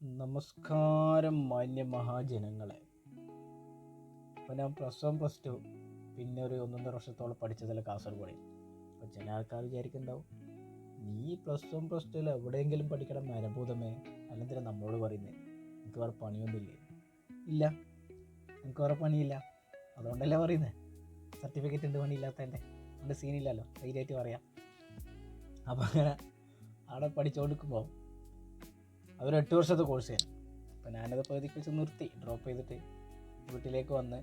നമസ്കാരം മാന്യ മഹാജനങ്ങളെ. അപ്പോൾ ഞാൻ പ്ലസ് വൺ പ്ലസ് ടു പിന്നെ ഒരു ഒന്നൊന്നര വർഷത്തോളം പഠിച്ചതല്ല കാസർഗോഡിൽ അപ്പോൾ ചില ആൾക്കാർ വിചാരിക്കുന്നുണ്ടാവും നീ പ്ലസ് വൺ പ്ലസ് ടുവിൽ എവിടെയെങ്കിലും പഠിക്കണം മരഭൂതമേ അല്ലെന്തിനാ നമ്മളോട് പറയുന്നത് എനിക്ക് വേറെ പണിയൊന്നുമില്ലേ? ഇല്ല എനിക്ക് വേറെ പണിയില്ല. അതുകൊണ്ടല്ലേ പറയുന്നത് സർട്ടിഫിക്കറ്റ് ഉണ്ട് പണിയില്ലാത്തതിന്റെ അതുകൊണ്ട് സീനില്ലല്ലോ ധൈര്യമായിട്ട് പറയാം. അപ്പോൾ അങ്ങനെ അവിടെ പഠിച്ചുകൊണ്ടിരിക്കുമ്പോൾ അതൊരു എട്ട് വർഷത്തെ കോഴ്സ് ആയിരുന്നു അപ്പോൾ ഞാനത് പകുതിക്ക് വെച്ച് നിർത്തി ഡ്രോപ്പ് ചെയ്തിട്ട് വീട്ടിലേക്ക് വന്ന്.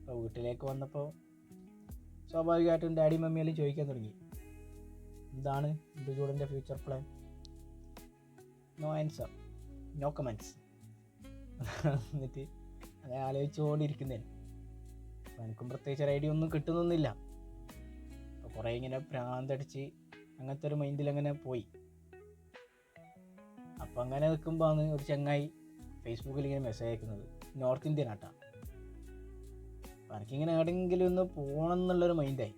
അപ്പോൾ വീട്ടിലേക്ക് വന്നപ്പോൾ സ്വാഭാവികമായിട്ടും ഡാഡി മമ്മിയെല്ലാം ചോദിക്കാൻ തുടങ്ങി. എന്താണ് ബിജുവിന്റെ future plan no answer no comments എന്നിട്ട് അങ്ങനെ ആലോചിച്ചുകൊണ്ടിരിക്കുന്നതിന് അപ്പോൾ എനിക്കും പ്രത്യേകിച്ച് ഒരു ഐഡിയ ഒന്നും കിട്ടുന്നൊന്നുമില്ല. അപ്പോൾ കുറേ ഇങ്ങനെ ഭ്രാന്തടിച്ച് അങ്ങനത്തെ ഒരു മൈൻഡിൽ അങ്ങനെ പോയി. അപ്പം അങ്ങനെ നിൽക്കുമ്പോഴാണ് ഒരു ചങ്ങായി ഫേസ്ബുക്കിൽ ഇങ്ങനെ മെസ്സേജ് അയക്കുന്നത്. നോർത്ത് ഇന്ത്യൻ ആട്ടാ. എനിക്കിങ്ങനെ എവിടെയെങ്കിലും ഒന്ന് പോകണം എന്നുള്ളൊരു മൈൻഡായി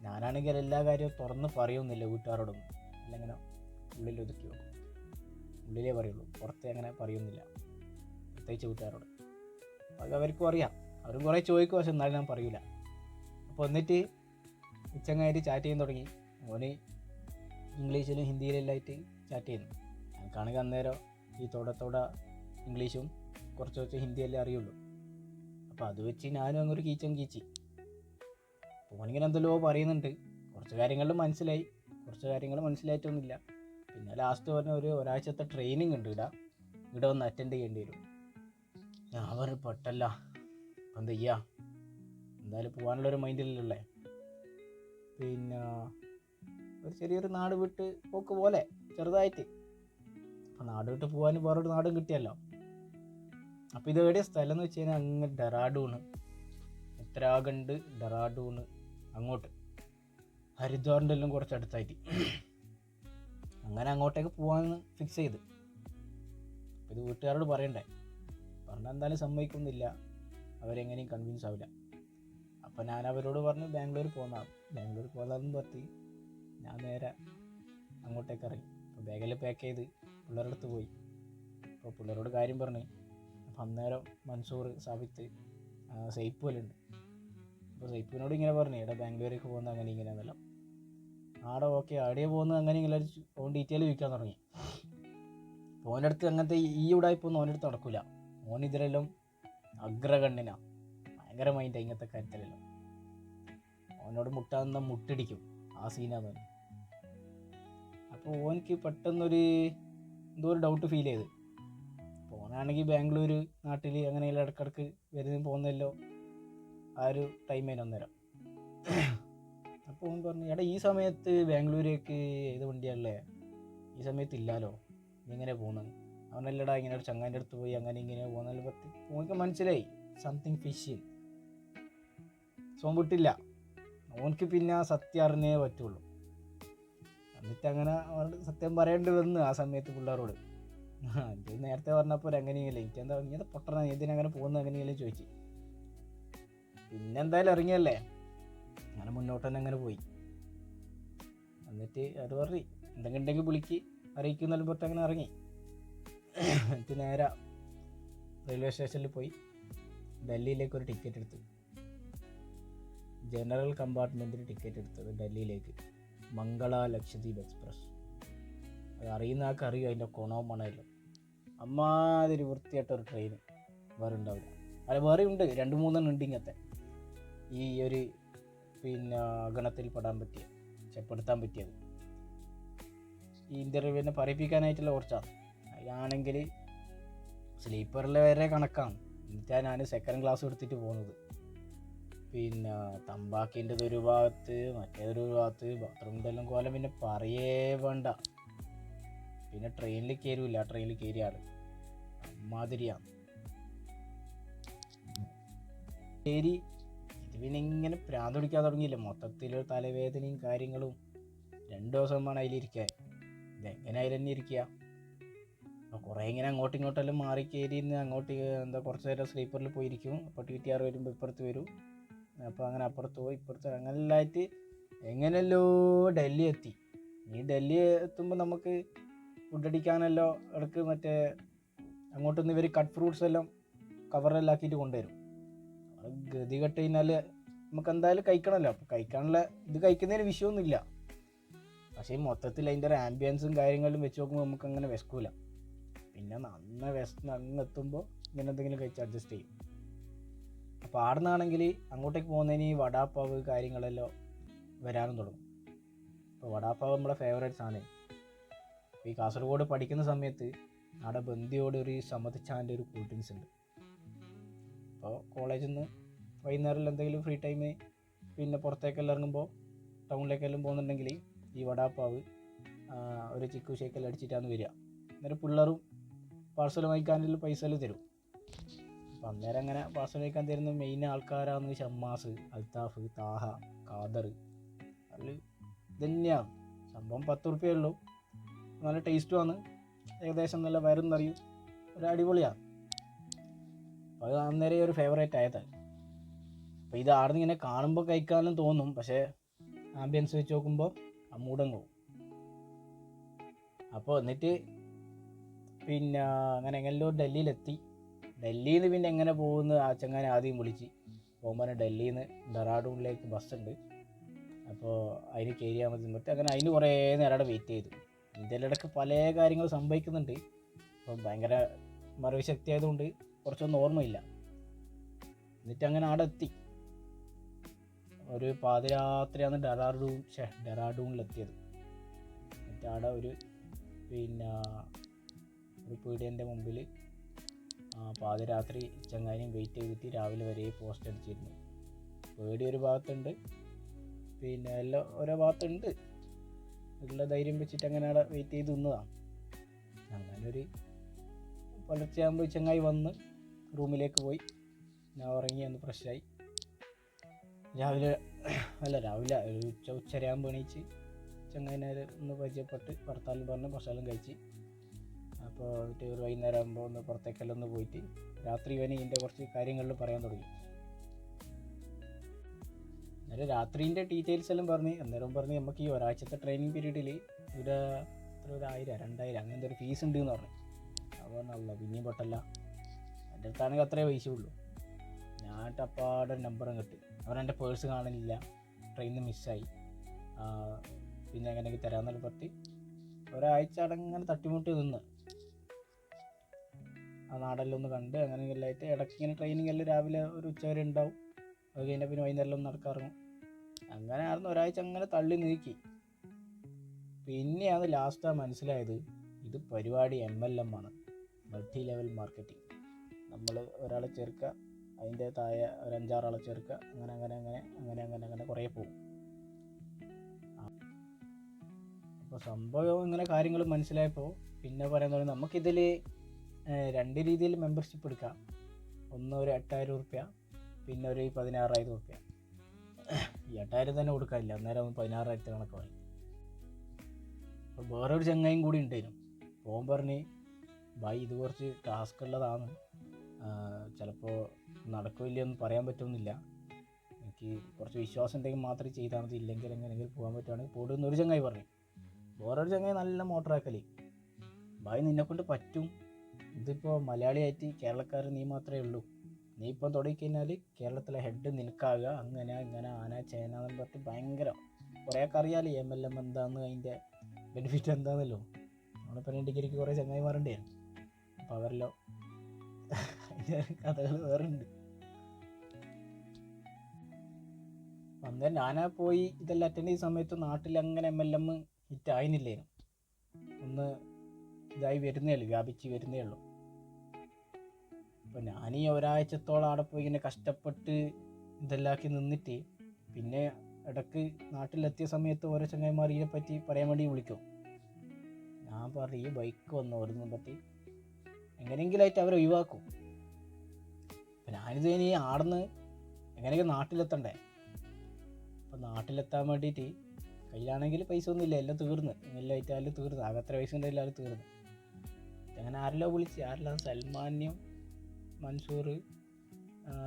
ഞാനാണെങ്കിൽ എല്ലാ കാര്യവും തുറന്ന് പറയുന്നില്ല വീട്ടുകാരോടൊന്നും എല്ലാം ഉള്ളിൽ ഒതുക്കി വെക്കും. ഉള്ളിലേ പറയുള്ളൂ. പുറത്ത് അങ്ങനെ പറയുന്നില്ല. പ്രത്യേകിച്ച് വീട്ടുകാരോട്. അത് അവർക്കും അറിയാം. അവരും കുറേ ചോദിക്കും പക്ഷെ എന്നാലും ഞാൻ പറയൂല. അപ്പോൾ എന്നിട്ട് ഉച്ചങ്ങായിട്ട് ചാറ്റ് ചെയ്യാൻ തുടങ്ങി. ഓന് ഇംഗ്ലീഷിലും ഹിന്ദിയിലും ആയിട്ട് ചാറ്റ് ചെയ്യുന്നു. എനിക്കാണെങ്കിൽ അന്നേരം ഈ തോടത്തോടെ ഇംഗ്ലീഷും കുറച്ച് കുറച്ച് ഹിന്ദിയല്ലേ അറിയുള്ളൂ. അപ്പോൾ അത് വെച്ച് ഞാനും അങ്ങൊരു കീച്ചം കീച്ചി. ഫോണിങ്ങനെ എന്തെല്ലോ പറയുന്നുണ്ട്. കുറച്ച് കാര്യങ്ങളിൽ മനസ്സിലായി. കുറച്ച് കാര്യങ്ങൾ മനസ്സിലായിട്ടൊന്നുമില്ല. പിന്നെ ലാസ്റ്റ് പറഞ്ഞ ഒരു ഒരാഴ്ചത്തെ ട്രെയിനിങ് ഉണ്ട് ഇവിടെ ഇവിടെ ഒന്ന് അറ്റൻഡ് ചെയ്യേണ്ടി വരും. ഞാൻ പറഞ്ഞു പെട്ടല്ല. എന്ത് ചെയ്യാ? എന്തായാലും പോകാനുള്ളൊരു മൈൻഡിലല്ലേ പിന്നെ ഒരു ചെറിയൊരു നാട് വിട്ട് പോക്ക് പോലെ ചെറുതായിട്ട്. നാട് വിട്ട് പോകാൻ വേറൊരു നാടും കിട്ടിയല്ലോ. അപ്പം ഇത് എവിടെയാ? സ്ഥലം എന്ന് വെച്ച് കഴിഞ്ഞാൽ അങ്ങ് ഡെറാഡൂണ്. ഉത്തരാഖണ്ഡ് ഡെറാഡൂണ്. അങ്ങോട്ട്. ഹരിദ്വാറിന്റെ എല്ലാം കുറച്ച് അടുത്തായിട്ട്. അങ്ങനെ അങ്ങോട്ടേക്ക് പോകാമെന്ന് ഫിക്സ് ചെയ്ത്. ഇത് വീട്ടുകാരോട് പറയണ്ടേ? പറഞ്ഞാൽ എന്തായാലും സമ്മതിക്കുന്നില്ല അവരെങ്ങനെയും കൺവിൻസ് ആവില്ല. അപ്പം ഞാൻ അവരോട് പറഞ്ഞു ബാംഗ്ലൂർ പോന്നാ. ബാംഗ്ലൂർ പോകാമെന്ന് പറഞ്ഞ് ഞാൻ നേരെ അങ്ങോട്ടേക്ക് ഇറങ്ങി. അപ്പോൾ ബാഗെല്ലാം പാക്ക് ചെയ്ത് പിള്ളേരുടെ അടുത്ത് പോയി. അപ്പോൾ പിള്ളേരോട് കാര്യം പറഞ്ഞു. അപ്പം അന്നേരം മൻസൂർ സാബിത്ത് ഉണ്ട് അപ്പോൾ സെയ്പ്പിനോട് ഇങ്ങനെ പറഞ്ഞു എടാ ബാംഗ്ലൂരേക്ക് പോകുന്നത് അങ്ങനെ ഇങ്ങനെ എന്നല്ല ആടെ ഓക്കെ ആടെ പോകുന്നത്? അങ്ങനെ ഇങ്ങനെ ഓൺ ഡീറ്റെയിൽ ചോദിക്കാൻ തുടങ്ങി. ഓന്റെ അടുത്ത് അങ്ങനത്തെ ഈ ഉടായ്പൊന്നും ഓന്റെ അടുത്ത് നടക്കില്ല ഓൻ ഇതിലെല്ലാം അഗ്രഗണ്യനാ. ഭയങ്കര മൈൻഡ് ഇങ്ങനത്തെ കാര്യത്തിലെല്ലാം. ഓനോട് മുട്ടാന്ന മുട്ടിടിക്കും. ആ സീനാന്ന് അപ്പോൾ ഓനിക്ക് പെട്ടെന്നൊരു എന്തോ ഒരു ഡൗട്ട് ഫീൽ ചെയ്ത്. പോകാനാണെങ്കിൽ ബാംഗ്ലൂർ നാട്ടിൽ അങ്ങനെയുള്ള ഇടക്കിടക്ക് വരുന്ന പോകുന്നല്ലോ ആ ഒരു ടൈമേനു അന്നേരം. അപ്പോൾ ഓൻ പറഞ്ഞു എടാ ഈ സമയത്ത് ബാംഗ്ലൂരേക്ക് ഏത് വണ്ടിയാണല്ലേ ഈ സമയത്ത് ഇല്ലാലോ ഇങ്ങനെ പോകുന്നത്? അവനല്ലടാ ഇങ്ങനെ ഒരു ചങ്ങാന്റെ അടുത്ത് പോയി അങ്ങനെ ഇങ്ങനെ പോകുന്നതിൽ പറ്റി ഓനക്ക് മനസ്സിലായി. സംതിങ് ഫിഷ് സോൻ വിട്ടില്ല. ഓനക്ക് പിന്നെ സത്യം അറിഞ്ഞേ പറ്റുള്ളൂ. എന്നിട്ട് അങ്ങനെ സത്യം പറയേണ്ടി വന്നു ആ സമയത്ത് പിള്ളേരോട്. അത് നേരത്തെ പറഞ്ഞപ്പോൾ എങ്ങനെയല്ലേ എനിക്ക് എന്താ ഇങ്ങനെ പൊട്ടണ എന്തിനങ്ങനെ പോകുന്നത് എങ്ങനെയല്ലേ ചോദിച്ചു. പിന്നെ എന്തായാലും ഇറങ്ങിയല്ലേ? അങ്ങനെ മുന്നോട്ട് തന്നെ അങ്ങനെ പോയി. എന്നിട്ട് അവർ പറഞ്ഞു എന്തെങ്കിലും ഉണ്ടെങ്കിൽ വിളിക്ക്. അറിയിക്കുന്നാലും പുറത്ത് അങ്ങനെ ഇറങ്ങി. എന്നിട്ട് നേരെ റെയിൽവേ സ്റ്റേഷനിൽ പോയി. ഡൽഹിയിലേക്ക് ഒരു ടിക്കറ്റ് എടുത്തു. ജനറൽ കമ്പാർട്ട്മെന്റിന് ടിക്കറ്റ് എടുത്തത് ഡൽഹിയിലേക്ക്. മംഗള ലക്ഷദ്വീപ് എക്സ്പ്രസ്. അത് അറിയുന്ന ആൾക്ക് അറിയും അതിന്റെ കുണവും മണയിലും അമ്മാതിരി വൃത്തിയായിട്ടൊരു ട്രെയിൻ വേറെ ഉണ്ടാവില്ല അത് വേറെ ഉണ്ട് രണ്ട് മൂന്നെണ്ണം ഉണ്ട് ഇങ്ങനത്തെ. ഈ ഒരു പിന്നെ ഗണത്തിൽ പെടാൻ പറ്റിയ ചെപ്പെടുത്താൻ പറ്റിയത്. ഈ ഇന്റർവ്യൂവിനെ പറയിപ്പിക്കാനായിട്ടുള്ള കുറച്ചാണ്. അതാണെങ്കിൽ സ്ലീപ്പറിൽ വരെ കണക്കാണ്. എന്നിട്ടാണ് ഞാൻ സെക്കൻഡ് ക്ലാസ് എടുത്തിട്ട് പോകുന്നത്. പിന്നെ തമ്പാക്കിന്റെ ഒരു ഭാഗത്ത് മറ്റേതൊരു ഭാഗത്ത് ബാത്റൂമിന്റെ എല്ലാം കോലം പിന്നെ പറയേ വേണ്ട. പിന്നെ ട്രെയിനിൽ കയറില്ല ട്രെയിനിൽ കയറിയാൽ അമ്മാതിരിയാണ്. ശരി ഇത് പിന്നെ ഇങ്ങനെ പ്രാന്ത് പിടിക്കാൻ തുടങ്ങിയില്ല? മൊത്തത്തിൽ തലവേദനയും കാര്യങ്ങളും രണ്ട് ദിവസം വേണം അതിലിരിക്കാൻ. ഇതെങ്ങനെ അതിൽ തന്നെ ഇരിക്കുക? അപ്പോൾ കുറേ ഇങ്ങനെ അങ്ങോട്ടും ഇങ്ങോട്ടെല്ലാം മാറി കയറി അങ്ങോട്ട് എന്താ കുറച്ച് നേരം സ്ലീപ്പറിൽ പോയിരിക്കും. അപ്പോൾ ടി ടി ആർ വരുമ്പോൾ ഇപ്പുറത്ത് വരും. അപ്പോൾ അങ്ങനെ അപ്പുറത്തോ ഇപ്പുറത്തോ അങ്ങനെ അങ്ങനെല്ലായിട്ട് എങ്ങനെയല്ലോ ഡൽഹി എത്തി. ഈ ഡൽഹി എത്തുമ്പോൾ നമുക്ക് ഫുഡ് അടിക്കാനല്ലോ ഇടയ്ക്ക് മറ്റേ അങ്ങോട്ടൊന്ന് ഇവർ കട്ട് ഫ്രൂട്ട്സ് എല്ലാം കവറെല്ലാം ആക്കിയിട്ട് കൊണ്ടുവരും. ഗതി കെട്ട് കഴിഞ്ഞാൽ നമുക്ക് എന്തായാലും കഴിക്കണമല്ലോ അപ്പോൾ കഴിക്കാനുള്ള ഇത് കഴിക്കുന്നതിന് വിഷയമൊന്നുമില്ല പക്ഷേ മൊത്തത്തിൽ അതിന്റെ ഒരു ആംബിയൻസും കാര്യങ്ങളും വെച്ച് നോക്കുമ്പോൾ നമുക്ക് അങ്ങനെ വിശക്കൂല. പിന്നെ നന്ന വിശന്ന് അങ്ങ് എത്തുമ്പോൾ ഇങ്ങനെ എന്തെങ്കിലും കഴിച്ച് അഡ്ജസ്റ്റ് ചെയ്യും. അപ്പോൾ ആടുന്നാണെങ്കിൽ അങ്ങോട്ടേക്ക് പോകുന്നതിന് ഈ വടാപ്പാവ് കാര്യങ്ങളെല്ലാം വരാനും തുടങ്ങും. അപ്പോൾ വടാപ്പാവ് നമ്മുടെ ഫേവറേറ്റ് സാധനം. ഈ കാസർഗോഡ് പഠിക്കുന്ന സമയത്ത് അവിടെ ബന്ധിയോട് ഒരു സമ്മതിച്ചാന്റെ ഒരു കൂട്ടിങ്സ് ഉണ്ട്. അപ്പോൾ കോളേജിൽ നിന്ന് വൈകുന്നേരം എന്തെങ്കിലും ഫ്രീ ടൈം പിന്നെ പുറത്തേക്കെല്ലാം ഇറങ്ങുമ്പോൾ ടൗണിലേക്കെല്ലാം പോകുന്നുണ്ടെങ്കിൽ ഈ വടാപ്പാവ് ഒരു ചിക്കു ഷേക്കെല്ലാം അടിച്ചിട്ടാണ് വരിക. അന്നേരം പിള്ളേരും പാർസൽ വാങ്ങിക്കാനുള്ള പൈസ എല്ലാം തരും. അപ്പം അന്നേരം അങ്ങനെ പാസ് കഴിക്കാൻ തരുന്ന മെയിൻ ആൾക്കാരാണ് ഷമ്മാസ് അൽത്താഫ് താഹ ഖാദർ. അതിൽ ഇതന്നെയാണ്. സംഭവം പത്ത് റുപ്യേ ഉള്ളൂ. നല്ല ടേസ്റ്റുമാണ് ഏകദേശം നല്ല വരും നിറയും. ഒരു അടിപൊളിയാണ്. അപ്പോൾ അത് അന്നേരം ഒരു ഫേവറേറ്റ് ആയത്. അപ്പോൾ ഇത് ആടുന്ന് ഇങ്ങനെ കാണുമ്പോൾ കഴിക്കാനും തോന്നും. പക്ഷേ ആംബിയൻസ് വെച്ച് നോക്കുമ്പോൾ അമ്മൂടങ്ങ് പോകും അപ്പോൾ എന്നിട്ട് പിന്നെ അങ്ങനെ എങ്ങനെയോ ഡൽഹിയിലെത്തി. ഡൽഹിയിൽ നിന്ന് പിന്നെ എങ്ങനെ പോകുന്നു? ആ ചങ്ങാനെ ആദ്യം വിളിച്ച്. പോകുമ്പോൾ ഡൽഹിയിൽ നിന്ന് ഡെറാഡൂണിലേക്ക് ബസ്സുണ്ട് അപ്പോൾ അതിന് കയറിയാൽ മതി. എന്നിട്ട് അങ്ങനെ അതിന് കുറേ നേരം അവിടെ വെയിറ്റ് ചെയ്തു. ഇതിലിടക്ക് പല കാര്യങ്ങൾ സംഭവിക്കുന്നുണ്ട്. അപ്പം ഭയങ്കര മറവി ശക്തി ആയതുകൊണ്ട് കുറച്ചൊന്നും ഓർമ്മയില്ല. എന്നിട്ട് അങ്ങനെ അവിടെ എത്തി. ഒരു പാതിരാത്രിയാണ് ഡെറാഡൂൺ ഡെറാഡൂണിലെത്തിയത്. എന്നിട്ട് അവിടെ ഒരു പിന്നെ ഒരു പീടിയന്റെ മുമ്പിൽ പാതിരാത്രി ചങ്ങാനും വെയിറ്റ് ചെയ്തിട്ട് രാവിലെ വരെ പോസ്റ്റ് അടിച്ചിരുന്നു. പേടി ഒരു ഭാഗത്തുണ്ട്. പിന്നെ എല്ലാം ഓരോ ഭാഗത്തുണ്ട്. ഉള്ള ധൈര്യം വെച്ചിട്ട് അങ്ങനെ അവിടെ വെയിറ്റ് ചെയ്ത് നിന്നതാണ് അങ്ങനെ ഒരു പുലർച്ചയാകുമ്പോൾ ചങ്ങായി വന്ന് റൂമിലേക്ക് പോയി. ഞാൻ ഉറങ്ങി ഒന്ന് ഫ്രഷായി രാവിലെ അല്ല രാവിലെ ഒരു ഉച്ച ഉച്ചരയാകുമ്പോൾ എണീച്ച് ചങ്ങായിനെ ഒന്ന് പരിചയപ്പെട്ട് ഭർത്താലും പറഞ്ഞ് ഭക്ഷണം കഴിച്ച്. അപ്പോൾ എന്നിട്ട് ഒരു വൈകുന്നേരം ആകുമ്പോൾ ഒന്ന് പുറത്തേക്കെല്ലാം ഒന്ന് പോയിട്ട് രാത്രി ഇവന് ഇതിന്റെ കുറച്ച് കാര്യങ്ങളിൽ പറയാൻ തുടങ്ങി. അന്നേരം രാത്രിന്റെ ഡീറ്റെയിൽസ് എല്ലാം പറഞ്ഞ് അന്നേരം പറഞ്ഞ് നമുക്ക് ഈ ഒരാഴ്ചത്തെ ട്രെയിനിങ് പീരീഡിൽ ഇവിടെ എത്ര ഒരു ആയിരം രണ്ടായിരം അങ്ങനത്തെ ഒരു ഫീസ് ഉണ്ട് എന്ന് പറഞ്ഞു. അപ്പോൾ പറഞ്ഞല്ലോ പിന്നെയും പൊട്ടല്ല. എന്റെ അടുത്താണെങ്കിൽ അത്രേ പൈസ ഉള്ളൂ. ഞാൻ ടപ്പാടെ നമ്പറും കിട്ടി അവൻ എന്റെ പേഴ്സ് കാണാനില്ല ട്രെയിനിൽ മിസ്സായി പിന്നെ അങ്ങനെയൊക്കെ തരാമെന്നുള്ള പറ്റി ഒരാഴ്ച അടങ്ങനെ തട്ടിമുട്ടി നിന്ന്. നാടെല്ലാം ഒന്ന് കണ്ട് അങ്ങനെ എല്ലാം ആയിട്ട് ഇടയ്ക്ക് ഇങ്ങനെ ട്രെയിനിങ് എല്ലാം രാവിലെ ഒരു ഉച്ച വരെ ഉണ്ടാവും അത് കഴിഞ്ഞാൽ പിന്നെ വൈകുന്നേരം ഒന്ന് നടക്കാറും അങ്ങനെ ആയിരുന്നു. ഒരാഴ്ച അങ്ങനെ തള്ളി നീക്കി. പിന്നെയാണ് ലാസ്റ്റ് മനസ്സിലായത്. ഇത് പരിപാടി എം എൽ എം ആണ്. മൾട്ടി ലെവൽ മാർക്കറ്റിംഗ് നമ്മൾ ഒരാളെ ചേർക്കുക അതിന്റെ താഴെ ഒരു അഞ്ചാറാളെ ചേർക്കുക അങ്ങനെ അങ്ങനെ അങ്ങനെ അങ്ങനെ അങ്ങനെ അങ്ങനെ കുറേ പോകും. അപ്പോൾ സംഭവം ഇങ്ങനെ കാര്യങ്ങൾ മനസ്സിലായപ്പോൾ പിന്നെ തുടങ്ങി. നമുക്കിതിൽ രണ്ട് രീതിയിൽ മെമ്പർഷിപ്പ് എടുക്കാം. ഒന്ന് ഒരു എട്ടായിരം റുപ്യ പിന്നെ ഒരു പതിനാറായിരം റുപ്യ ഈ എട്ടായിരം തന്നെ കൊടുക്കാനില്ല. അന്നേരം പതിനാറായിരത്തി കണക്ക് അപ്പോൾ വേറൊരു ചങ്ങായും കൂടി ഉണ്ടായിരുന്നു. പോകാൻ പറഞ്ഞ് ബൈ ഇത് കുറച്ച് ടാസ്ക് ഉള്ളതാണ്. ചിലപ്പോൾ നടക്കില്ലെന്ന് പറയാൻ പറ്റുന്നില്ല. എനിക്ക് കുറച്ച് വിശ്വാസം ഉണ്ടെങ്കിൽ മാത്രമേ ചെയ്താൽ മതി. ഇല്ലെങ്കിൽ എങ്ങനെയെങ്കിലും പോകാൻ പറ്റുവാണെങ്കിൽ പോടുന്ന ഒരു ചങ്ങായി പറഞ്ഞു. വേറൊരു ചങ്ങായി നല്ല മോട്ടറാക്കലി. ബൈ നിന്നെക്കൊണ്ട് പറ്റും. ഇതിപ്പോൾ മലയാളിയായിട്ട് കേരളക്കാർ നീ മാത്രമേ ഉള്ളൂ. നീ ഇപ്പം തുടങ്ങിക്കഴിഞ്ഞാൽ കേരളത്തിലെ ഹെഡ് നിനക്കാകുക അങ്ങനെ ഇങ്ങനെ ആന ചേന എന്ന് പറഞ്ഞിട്ട് ഭയങ്കര കുറേയൊക്കെ അറിയാലോ എം എൽ എം എന്താന്ന് അതിന്റെ ബെനിഫിറ്റ് എന്താണെന്നല്ലോ നമ്മളിപ്പോൾ ഡിഗ്രിക്ക് കുറേ ചങ്ങായിമാരുണ്ടേ. അപ്പോൾ അവരെല്ലോ കഥകൾ വേറെ ഉണ്ട് അന്നേരം ഞാനാ പോയി ഇതെല്ലാം അറ്റൻഡ് ചെയ്യുന്ന സമയത്ത് നാട്ടിൽ അങ്ങനെ എം എൽ എം ഹിറ്റ് ആയിരുന്നില്ലേനും ഒന്ന് ഇതായി വരുന്നേ ഉള്ളൂ വ്യാപിച്ച് വരുന്നേ ഉള്ളൂ. അപ്പോൾ ഞാൻ ഈ ഒരാഴ്ചത്തോളം അവിടെ പോയി ഇങ്ങനെ കഷ്ടപ്പെട്ട് ഇതെല്ലാക്കി നിന്നിട്ട് പിന്നെ ഇടയ്ക്ക് നാട്ടിലെത്തിയ സമയത്ത് ഓരോ ചങ്ങായിമാർ ഇതിനെ പറ്റി പറയാൻ വേണ്ടി വിളിക്കും. ഞാൻ പറയും ഈ ബൈക്ക് വന്നു ഓരോന്നും പറ്റി എങ്ങനെയെങ്കിലായിട്ട് അവരെ ഒഴിവാക്കും. അപ്പം ഞാനിത് ഇനി ആടുന്ന് എങ്ങനെയൊക്കെ നാട്ടിലെത്തണ്ടേ? അപ്പം നാട്ടിലെത്താൻ വേണ്ടിയിട്ട് കയ്യിലാണെങ്കിൽ പൈസ ഒന്നുമില്ല എല്ലാം തീർന്ന്. എല്ലാം ആയിട്ട് തീർന്ന്. ആകെ എത്ര പൈസ ഉണ്ടെങ്കിലും തീർന്ന്. അങ്ങനെ ആരെല്ലോ വിളിച്ച്? ആരെല്ലാം? സൽമാന്യം മൻസൂർ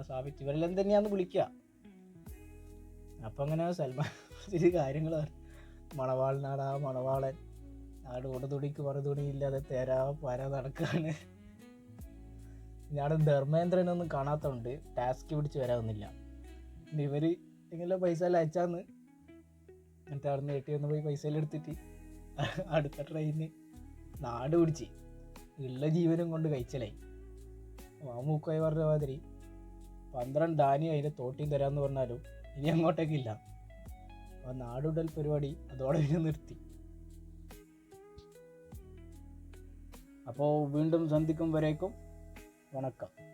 സാബിത്ത്. ഇവരെല്ലാം തന്നെയാന്ന് വിളിക്കുക അപ്പം അങ്ങനെ സൽമാൻ ഒരു കാര്യങ്ങൾ മണവാളനാടാ മണവാളൻ. നാട് ഉടതുണിക്ക് മറുതുണിയില്ലാതെ തേരാ പര നടക്കാണ്. ഞാൻ ധർമ്മേന്ദ്രനൊന്നും കാണാത്തതുകൊണ്ട് ടാസ്ക് പിടിച്ച് വരാവുന്നില്ല. ഇവർ ഇവർ എങ്ങനെ പൈസ എല്ലാം അയച്ചാന്ന്. എന്നിട്ട് അവിടെ നിന്ന് എ ടി ഒന്ന് പോയി പൈസ എല്ലാം എടുത്തിട്ട് അടുത്ത ട്രെയിന് നാട് പിടിച്ച്. ഉള്ള ജീവനും കൊണ്ട് കഴിച്ചല്ലേ? മാമൂക്കോയ പറഞ്ഞ മാതിരി പന്ത്രണ്ട് ആനി അതിന്റെ തോട്ടിയും തരാമെന്ന് പറഞ്ഞാലും ഇനി അങ്ങോട്ടേക്കില്ല ആ നാടുടൽ പരിപാടി അതോടെ പിന്നെ നിർത്തി. അപ്പോൾ വീണ്ടും സന്ധിക്കും വരേക്കും. വണക്കം.